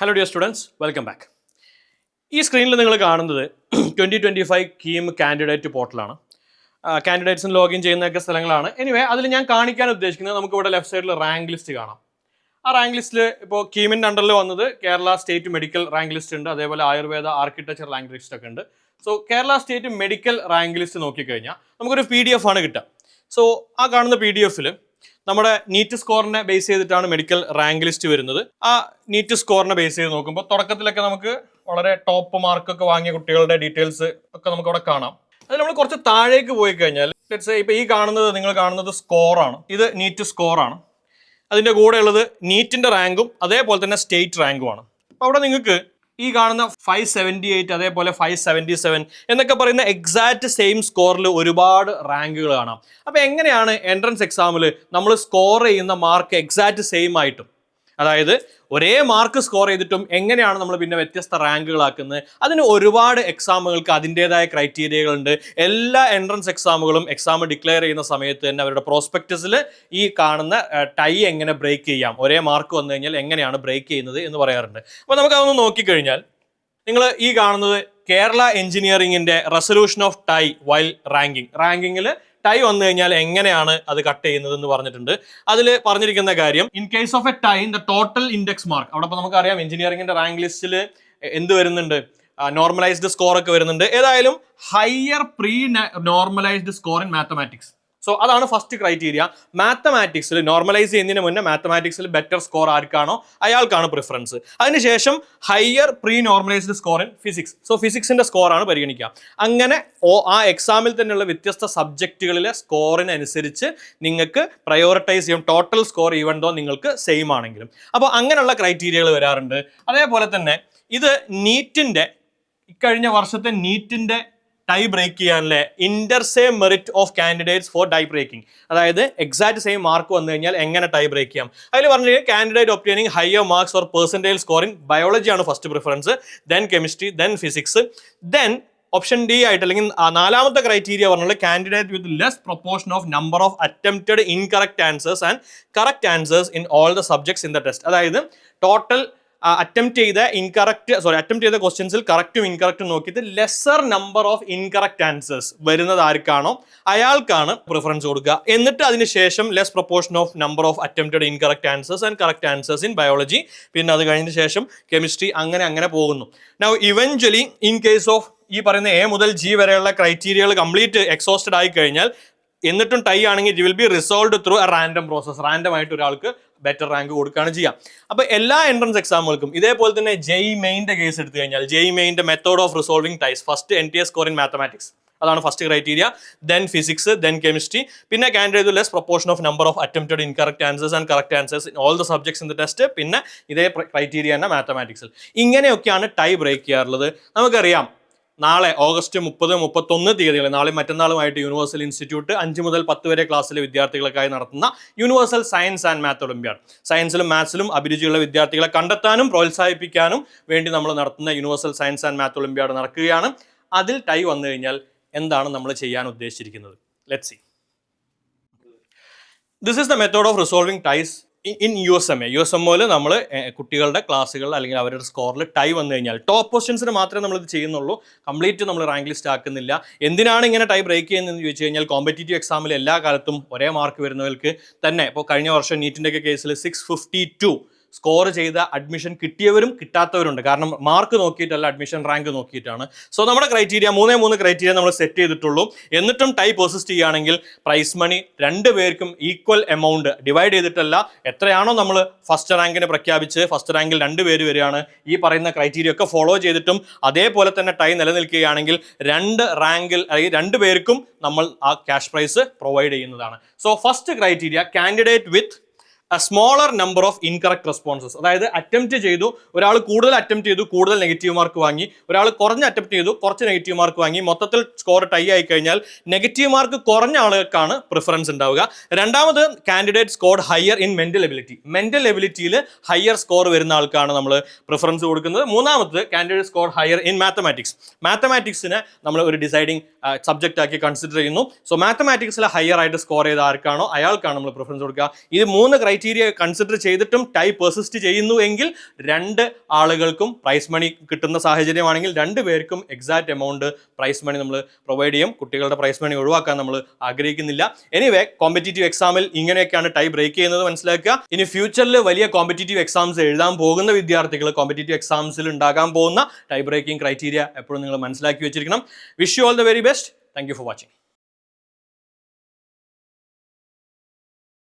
Hello dear students welcome back ഈ സ്ക്രീനിൽ നിങ്ങൾ കാണുന്നത് twenty twenty five KEAM candidate പോർട്ടലാണ് കാൻഡിഡേറ്റ്സിന് ലോഗിൻ ചെയ്യുന്നതൊക്കെ സ്ഥലങ്ങളാണ്. എനിവേ അതിൽ ഞാൻ കാണിക്കാൻ ഉദ്ദേശിക്കുന്നത് നമുക്ക് ഇവിടെ ലെഫ്റ്റ് സൈഡിൽ റാങ്ക് ലിസ്റ്റ് കാണാം. ആ റാങ്ക് ലിസ്റ്റിൽ ഇപ്പോൾ കീമിന്റെ അണ്ടറിൽ വന്നത് Kerala state medical rank list ഉണ്ട്. അതേപോലെ ആയുർവേദ ആർക്കിടെക്ചർ റാങ്ക് ലിസ്റ്റ് ഒക്കെ ഉണ്ട്. So Kerala state medical rank list നോക്കിക്കഴിഞ്ഞാൽ നമുക്കൊരു പി ഡി എഫ് ആണ് കിട്ടുക. സോ ആ കാണുന്ന പി ഡി എഫിൽ നമ്മുടെ നീറ്റ് സ്കോറിനെ ബേസ് ചെയ്തിട്ടാണ് മെഡിക്കൽ റാങ്ക് ലിസ്റ്റ് വരുന്നത്. ആ നീറ്റ് സ്കോറിനെ ബേസ് ചെയ്ത് നോക്കുമ്പോൾ തുടക്കത്തിലൊക്കെ നമുക്ക് വളരെ ടോപ്പ് മാർക്കൊക്കെ വാങ്ങിയ കുട്ടികളുടെ ഡീറ്റെയിൽസ് ഒക്കെ നമുക്ക് അവിടെ കാണാം. അതിൽ നമ്മൾ കുറച്ച് താഴേക്ക് പോയി കഴിഞ്ഞാൽ ലെറ്റ്സ് ഇപ്പോൾ ഈ കാണുന്നത് നിങ്ങൾ കാണുന്നത് സ്കോറാണ് ഇത് നീറ്റ് സ്കോറാണ് അതിന്റെ കൂടെ ഉള്ളത് നീറ്റിന്റെ റാങ്കും അതേപോലെ തന്നെ സ്റ്റേറ്റ് റാങ്കുമാണ് അപ്പോൾ അവിടെ നിങ്ങൾക്ക് ഈ കാണുന്ന ഫൈവ് സെവന്റി എയ്റ്റ് അതേപോലെ ഫൈവ് സെവന്റി സെവൻ എന്നൊക്കെ പറയുന്ന എക്സാക്ട് സെയിം സ്കോറിൽ ഒരുപാട് റാങ്കുകൾ കാണാം. അപ്പോൾ എങ്ങനെയാണ് എൻട്രൻസ് എക്സാമിൽ നമ്മൾ സ്കോർ ചെയ്യുന്ന മാർക്ക് എക്സാക്ട് സെയിം ആയിട്ടും? അതായത് ഒരേ മാർക്ക് സ്കോർ ചെയ്തിട്ടും എങ്ങനെയാണ് നമ്മൾ പിന്നെ വ്യത്യസ്ത റാങ്കുകളാക്കുന്നത്? അതിന് ഒരുപാട് എക്സാമുകൾക്ക് അതിന്റെതായ ക്രൈറ്റീരിയകളുണ്ട്. എല്ലാ എൻട്രൻസ് എക്സാമുകളും എക്സാം ഡിക്ലെയർ ചെയ്യുന്ന സമയത്ത് തന്നെ അവരുടെ പ്രോസ്പെക്ടസിൽ ഈ കാണുന്ന ടൈ എങ്ങനെ ബ്രേക്ക് ചെയ്യാം? ഒരേ മാർക്ക് വന്നു കഴിഞ്ഞാൽ എങ്ങനെയാണ് ബ്രേക്ക് ചെയ്യുന്നത് എന്ന് പറയാറുണ്ട്. അപ്പോൾ നമുക്ക് അതൊന്ന് നോക്കിക്കഴിഞ്ഞാൽ നിങ്ങൾ ഈ കാണുന്നത് കേരള എഞ്ചിനീയറിംഗിന്റെ resolution of tie while ranking. റാങ്കിങ്ങിൽ ടൈ വന്നു കഴിഞ്ഞാൽ എങ്ങനെയാണ് അത് കട്ട് ചെയ്യുന്നത് എന്ന് പറഞ്ഞിട്ടുണ്ട്. അതിൽ പറഞ്ഞിരിക്കുന്ന കാര്യം in case of a tie in the total index mark അവിടെ ഇപ്പോൾ നമുക്കറിയാം എഞ്ചിനീയറിംഗിന്റെ റാങ്ക് ലിസ്റ്റിൽ എന്ത് വരുന്നുണ്ട്? നോർമലൈസ്ഡ് സ്കോർ ഒക്കെ വരുന്നുണ്ട്. ഏതായാലും higher pre normalised score in mathematics so അതാണ് ഫസ്റ്റ് ക്രൈറ്റീരിയ മാത്തമാറ്റിക്സിൽ നോർമലൈസ് ചെയ്യുന്നതിന് മുന്നേ മാത്തമാറ്റിക്സിൽ ബെറ്റർ സ്കോർ ആർക്കാണോ അയാൾക്കാണ് പ്രിഫറൻസ് അതിനുശേഷം higher pre normalised score in physics so ഫിസിക്സിന്റെ സ്കോറാണ് പരിഗണിക്കുക. അങ്ങനെ ആ എക്സാമിൽ തന്നെയുള്ള വ്യത്യസ്ത സബ്ജക്റ്റുകളിലെ സ്കോറിനനുസരിച്ച് നിങ്ങൾക്ക് പ്രയോറിറ്റൈസ് ചെയ്യും. ടോട്ടൽ സ്കോർ ഈവൻ ദോ നിങ്ങൾക്ക് സെയിം ആണെങ്കിലും. അപ്പോൾ അങ്ങനെയുള്ള ക്രൈറ്റീരിയകൾ വരാറുണ്ട്. അതേപോലെ തന്നെ ഇത് നീറ്റിന്റെ ഇക്കഴിഞ്ഞ വർഷത്തെ നീറ്റിന്റെ tie break ചെയ്യാനല്ലേ inter same merit of candidates for tie breaking അതായത് എക്സാക്ട് സെയിം മാർക്ക് വന്നു കഴിഞ്ഞാൽ എങ്ങനെ ടൈ ബ്രേക്ക് ചെയ്യാം? അതിൽ പറഞ്ഞു candidate obtaining higher marks or percentage scoring biology ആണ് first preference then chemistry then physics then option D ആയിട്ട് അല്ലെങ്കിൽ നാലാമത്തെ ക്രൈറ്റീരിയ പറഞ്ഞുള്ള candidate with less proportion of number of attempted incorrect answers and correct answers in all the subjects in the test അതായത് total attempt ചെയ്ത incorrect sorry attempt ചെയ്ത ക്വസ്റ്റ്യൻസിൽ കറക്റ്റും ഇൻകറക്റ്റും നോക്കിയിട്ട് lesser number of incorrect answers വരുന്നത് ആർക്കാണോ അയാൾക്കാണ് പ്രിഫറൻസ് കൊടുക്കുക. എന്നിട്ട് അതിനുശേഷം less proportion of number of attempted incorrect answers and correct answers in biology പിന്നെ അത് കഴിഞ്ഞ ശേഷം കെമിസ്ട്രി അങ്ങനെ അങ്ങനെ പോകുന്നു. Now eventually in case of ഈ പറയുന്ന എ മുതൽ ജി വരെയുള്ള ക്രൈറ്റീരിയകൾ കംപ്ലീറ്റ് എക്സോസ്റ്റഡ് ആയി കഴിഞ്ഞാൽ എന്നിട്ടും ടൈ ആണെങ്കിൽ will be resolve through a random process random ആയിട്ട് ഒരാൾക്ക് ബെറ്റർ റാങ്ക് കൊടുക്കുകയാണ് ചെയ്യാം. അപ്പോൾ എല്ലാ എൻട്രൻസ് എക്സാമുകൾക്കും ഇതേപോലെ തന്നെ ജെയ് മെയിന്റെ കേസ് എടുത്തു കഴിഞ്ഞാൽ JEE മെയിന്റെ method of resolving ties first N T S score in mathematics അതാണ് first criteria then physics then chemistry പിന്നെ candidate less proportion of number of attempted incorrect answers and correct answers in all the subjects in the test പിന്നെ ഇതേ criteria തന്നെ മാത്തമാറ്റിക്സിൽ ഇങ്ങനെയൊക്കെയാണ് tie break ചെയ്യാറുള്ളത്. നമുക്കറിയാം നാളെ August മുപ്പത് മുപ്പത്തൊന്ന് തീയതികൾ നാളെ മറ്റന്നാളുമായിട്ട് യൂണിവേഴ്സൽ ഇൻസ്റ്റിറ്റ്യൂട്ട് അഞ്ച് മുതൽ പത്ത് വരെ ക്ലാസ്സിലെ വിദ്യാർത്ഥികൾക്കായി നടത്തുന്ന universal science and math olympiad സയൻസിലും മാത്സിലും അഭിരുചിയുള്ള വിദ്യാർത്ഥികളെ കണ്ടെത്താനും പ്രോത്സാഹിപ്പിക്കാനും വേണ്ടി നമ്മൾ നടത്തുന്ന universal science and math olympiad നടക്കുകയാണ്. അതിൽ ടൈ വന്നു കഴിഞ്ഞാൽ എന്താണ് നമ്മൾ ചെയ്യാൻ ഉദ്ദേശിച്ചിരിക്കുന്നത്? Let see this is the method of resolving ties in U S M A U S M ഒയിൽ നമ്മൾ കുട്ടികളുടെ ക്ലാസ്സുകൾ അല്ലെങ്കിൽ അവരുടെ സ്കോറിൽ ടൈ വന്നു കഴിഞ്ഞാൽ ടോപ്പ് പൊസിഷൻസിന് മാത്രമേ നമ്മൾ ഇത് ചെയ്യുന്നുള്ളൂ. കംപ്ലീറ്റ് നമ്മൾ റാങ്ക് ലിസ്റ്റ് ആക്കുന്നില്ല. എന്തിനാണ് ഇങ്ങനെ ടൈ ബ്രേക്ക് ചെയ്യുന്നതെന്ന് ചോദിച്ചു കഴിഞ്ഞാൽ കോമ്പറ്റേറ്റീവ് എക്സാമിൽ എല്ലാ കാലത്തും ഒരേ മാർക്ക് വരുന്നവർക്ക് തന്നെ. ഇപ്പോൾ കഴിഞ്ഞ വർഷം നീറ്റിന്റെ ഒക്കെ കേസിൽ സിക്സ് ഫിഫ്റ്റി ടു സ്കോർ ചെയ്ത അഡ്മിഷൻ കിട്ടിയവരും കിട്ടാത്തവരുണ്ട്. കാരണം മാർക്ക് നോക്കിയിട്ടല്ല അഡ്മിഷൻ റാങ്ക് നോക്കിയിട്ടാണ്. സോ നമ്മുടെ ക്രൈറ്റീരിയ മൂന്നേ മൂന്ന് ക്രൈറ്റീരിയ നമ്മൾ സെറ്റ് ചെയ്തിട്ടുള്ളൂ. എന്നിട്ടും ടൈ പെർസിസ്റ്റ് ചെയ്യുകയാണെങ്കിൽ പ്രൈസ് മണി രണ്ട് പേർക്കും ഈക്വൽ എമൗണ്ട് ഡിവൈഡ് ചെയ്തിട്ടല്ല എത്രയാണോ നമ്മൾ ഫസ്റ്റ് റാങ്കിനെ പ്രഖ്യാപിച്ച് ഫസ്റ്റ് റാങ്കിൽ രണ്ട് പേര് വരികയാണ്. ഈ പറയുന്ന ക്രൈറ്റീരിയ ഒക്കെ ഫോളോ ചെയ്തിട്ടും അതേപോലെ തന്നെ ടൈ നിലനിൽക്കുകയാണെങ്കിൽ രണ്ട് റാങ്കിൽ അല്ലെങ്കിൽ രണ്ട് പേർക്കും നമ്മൾ ആ ക്യാഷ് പ്രൈസ് പ്രൊവൈഡ് ചെയ്യുന്നതാണ്. So first criteria candidate with smaller number of incorrect responses അതായത് അറ്റംപ്റ്റ് ചെയ്തു ഒരാൾ കൂടുതൽ അറ്റംപ്റ്റ് ചെയ്തു കൂടുതൽ നെഗറ്റീവ് മാർക്ക് വാങ്ങി. ഒരാൾ കുറഞ്ഞ അറ്റംപ്റ്റ് ചെയ്തു കുറച്ച് നെഗറ്റീവ് മാർക്ക് വാങ്ങി. മൊത്തത്തിൽ സ്കോർ ടൈ ആയി കഴിഞ്ഞാൽ നെഗറ്റീവ് മാർക്ക് കുറഞ്ഞ ആളുകൾക്കാണ് പ്രിഫറൻസ് ഉണ്ടാവുക. രണ്ടാമത് candidate score higher in mental ability mental എബിലിറ്റിയിൽ higher score വരുന്ന ആൾക്കാണ് നമ്മൾ പ്രിഫറൻസ് കൊടുക്കുന്നത്. മൂന്നാമത് candidate score higher in mathematics മാത്തമാറ്റിക്സിനെ നമ്മൾ ഒരു ഡിസൈഡിങ് സബ്ജക്റ്റ് ആക്കി കൺസിഡർ ചെയ്യുന്നു. സോ മാത്തമാറ്റിക്സിൽ ഹയർ ആയിട്ട് സ്കോർ ചെയ്ത ആർക്കാണോ? അയാൾക്കാണ് നമ്മൾ പ്രിഫറൻസ് കൊടുക്കുക. ഇത് മൂന്ന് ക്രൈറ്റീരിയ ക്രൈറ്റീരിയ കൺസിഡർ ചെയ്തിട്ടും ടൈ പെർസിസ്റ്റ് ചെയ്യുന്നു എങ്കിൽ രണ്ട് ആളുകൾക്കും പ്രൈസ് മണി കിട്ടുന്ന സാഹചര്യമാണെങ്കിൽ രണ്ട് പേർക്കും എക്സാക്ട് എമൗണ്ട് പ്രൈസ് മണി നമ്മൾ പ്രൊവൈഡ് ചെയ്യും. കുട്ടികളുടെ പ്രൈസ് മണി ഒഴിവാക്കാൻ നമ്മൾ ആഗ്രഹിക്കുന്നില്ല. എനിവേ കോമ്പറ്റേറ്റീവ് എക്സാമിൽ ഇങ്ങനെയൊക്കെയാണ് ടൈ ബ്രേക്ക് ചെയ്യുന്നത് മനസ്സിലാക്കുക. ഇനി ഫ്യൂച്ചറിൽ വലിയ കോമ്പറ്റേറ്റീവ് എക്സാംസ് എഴുതാൻ പോകുന്ന വിദ്യാർത്ഥികൾ കോമ്പറ്റേറ്റീവ് എക്സാംസിൽ ഉണ്ടാകാൻ പോകുന്ന ടൈ ബ്രേക്കിംഗ് ക്രൈറ്റീരിയ എപ്പോഴും നിങ്ങൾ മനസ്സിലാക്കി വെച്ചിരിക്കണം. Wish you all the very best thank for watching